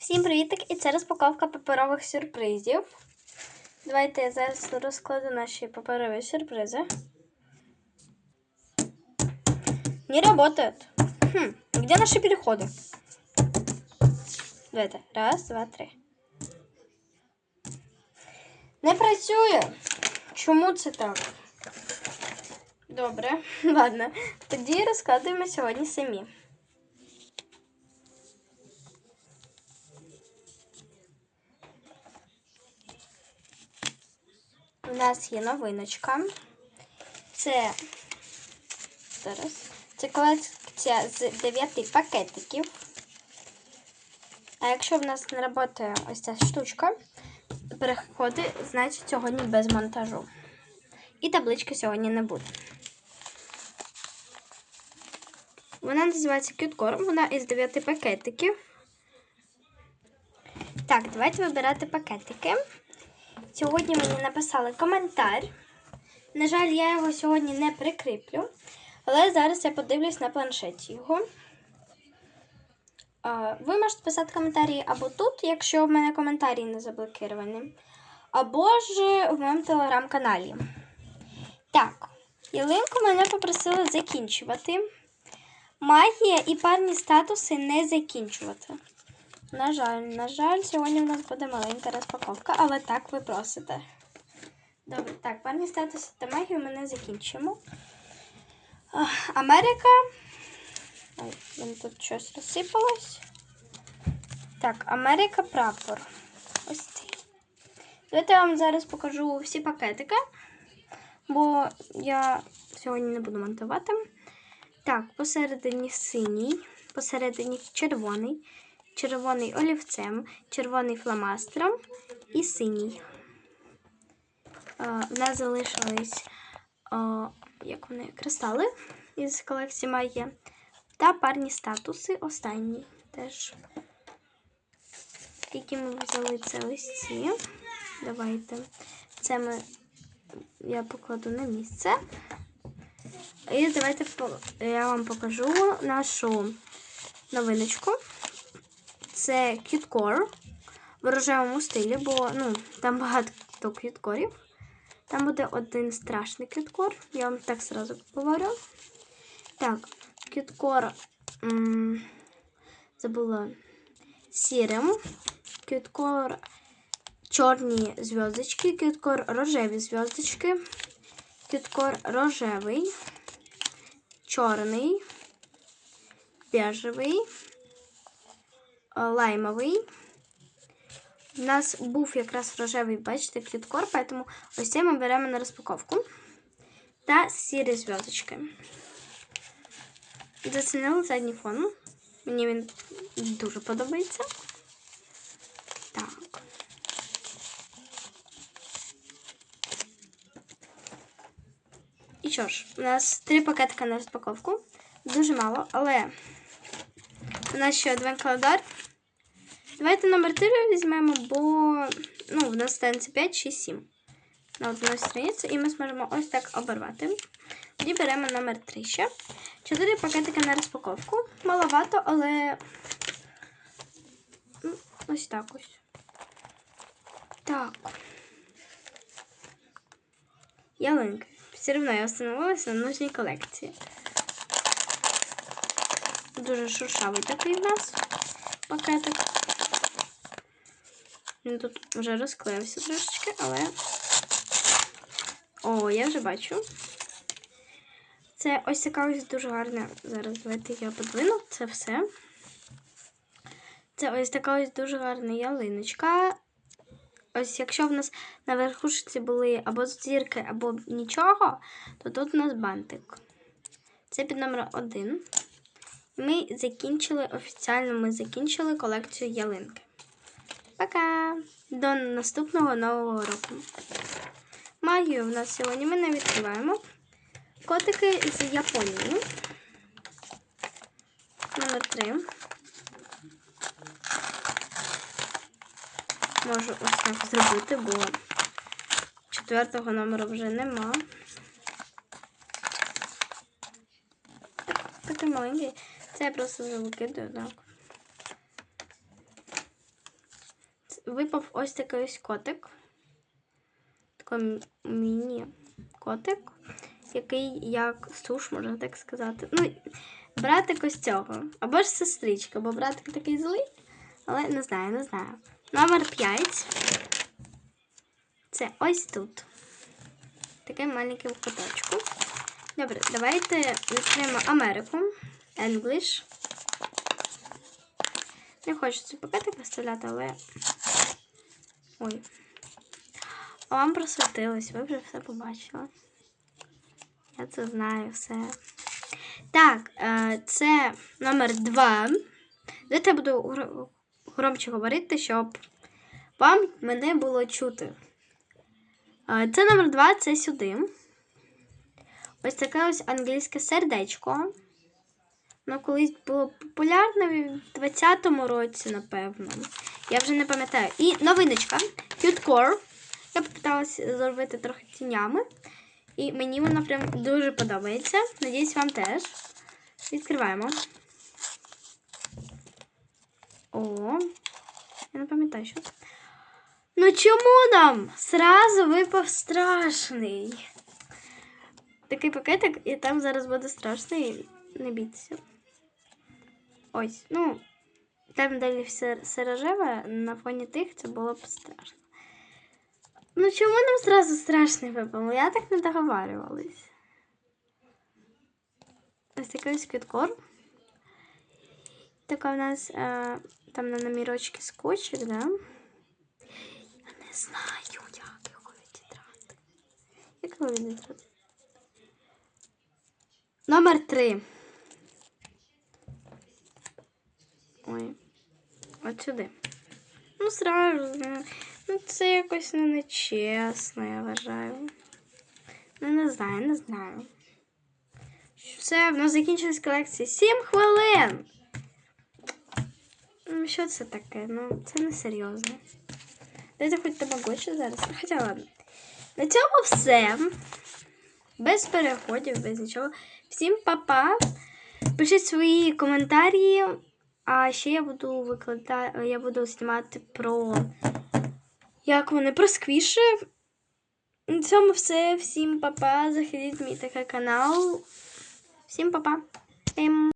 Всім привітик! І це розпаковка паперових сюрпризів. Давайте я зараз розкладу наші паперові сюрпризи. Не работает. Хм, где наши переходы? Давайте. Раз, два, три. Не працює. Чому це так? Добре, ладно. Тоді розкладуємо сьогодні самі. Нас є новиночка. Це зараз. Це колекція з 9 пакетиків. А якщо в нас не працює ось ця штучка, переходи, значить сьогодні без монтажу. І таблички сьогодні не буде. Вона називається Cute вона із 9 пакетиків. Так, давайте вибирати пакетики. Сьогодні мені написали коментар. На жаль, я його сьогодні не прикріплю, але зараз я подивлюсь на планшеті його. Ви можете писати коментарі або тут, якщо в мене коментарі не заблоковані, або ж в моєму телеграм-каналі. Так, ялинку мене попросили закінчувати. Магія і парні статуси не закінчувати. На жаль, на жаль, сьогодні в нас буде маленька розпаковка, але так ви просите. Добре, так, парні статуси та магію ми не закінчимо. Америка. Ой, мене тут щось розсипалось. Так, Америка прапор. Ось цей. Давайте я вам зараз покажу всі пакетики, бо я сьогодні не буду монтувати. Так, посередині синій, посередині червоний червоний олівцем, червоний фломастером і синій. У нас залишились як вони, кристали із колекції Майє та парні статуси останні теж. Скільки ми взяли це ось ці. Давайте. Це ми я покладу на місце. І давайте я вам покажу нашу новиночку. Це кіткор в рожевому стилі, бо ну, там багато кіткорів. Там буде один страшний кіткор. Я вам так сразу говорю. Так, кіткор м забула сірим, кіткор чорні зв'язочки, кіткор рожеві зв'язочки, кіткор рожевий, чорний, бежевий лаймовий. У нас був якраз рожевий, бачите, квіткор, тому ось цей ми беремо на розпаковку. Та сірі зв'язочки. Зацінили задній фон. Мені він дуже подобається. Так. І що ж, у нас три пакетика на розпаковку. Дуже мало, але у нас ще один календар. Давайте номер 3 візьмемо, бо ну, в нас станеться 5, 6, 7 на одну страницю, і ми зможемо ось так оборвати. Тоді беремо номер 3 ще. 4 пакетики на розпаковку. Маловато, але ну, ось так ось. Так. Ялинка. Все одно я встановилася на нужній колекції. Дуже шуршавий такий в нас пакетик. Він тут вже розклеївся трошечки, але... О, я вже бачу. Це ось така ось дуже гарна. Зараз давайте я подвину це все. Це ось така ось дуже гарна ялиночка. Ось якщо в нас на верхушці були або зірки, або нічого, то тут у нас бантик. Це під номером 1. Ми закінчили офіціально ми закінчили колекцію ялинки. Пока! До наступного нового року. Магію в нас сьогодні ми не відкриваємо. Котики з Японії. Номер 3. Можу ось так зробити, бо четвертого номеру вже нема. Такий маленький. Це я просто викидаю, так. Випав ось такий ось котик. Такий міні-котик, який як суш, можна так сказати. Ну, братик ось цього. Або ж сестричка, бо братик такий злий, але не знаю, не знаю. Номер 5. Це ось тут. Такий маленький коточку. Добре, давайте відкриємо Америку. English. Не хочу цей пакетик виставляти, але. Ой. Вам просвітилось, ви вже все побачили. Я це знаю все. Так, е, це номер два. Давайте я буду громче говорити, щоб вам мене було чути. Е, Це номер два, це сюди. Ось таке ось англійське сердечко. Воно колись було популярне в 20-му році, напевно. Я вже не пам'ятаю. І новиночка Cute Core. Я попиталася зробити трохи тінями. І мені воно прям дуже подобається. Надіюсь, вам теж. Відкриваємо. О, я не пам'ятаю, що. Ну чому нам? Сразу випав страшний. Такий пакетик, і там зараз буде страшний. Не бійтеся. Ось, ну, там далі все, рожеве, на фоні тих це було б страшно. Ну чому нам зразу страшний випав? Я так не договарювалась. Ось такий ось квіткор. Така у нас е, там на номірочки скотчик, да? Я не знаю, як його відідрати. Як його відідрати? Номер три. Ой. От сюди. Ну, сразу. ну, це якось ну, нечесно, я вважаю. Ну, не знаю, не знаю. Все, в нас закінчилась колекція. Сім хвилин. Ну, що це таке? Ну, це не серйозно. Дайте хоч тамагочі зараз. Хоча ладно. На цьому все. Без переходів, без нічого. Всім па-па. Пишіть свої коментарі. А ще я буду викладати, я буду знімати про як вони про сквіші. На цьому все. Всім па-па. Заходіть в мій такий канал. Всім па-па. Ем.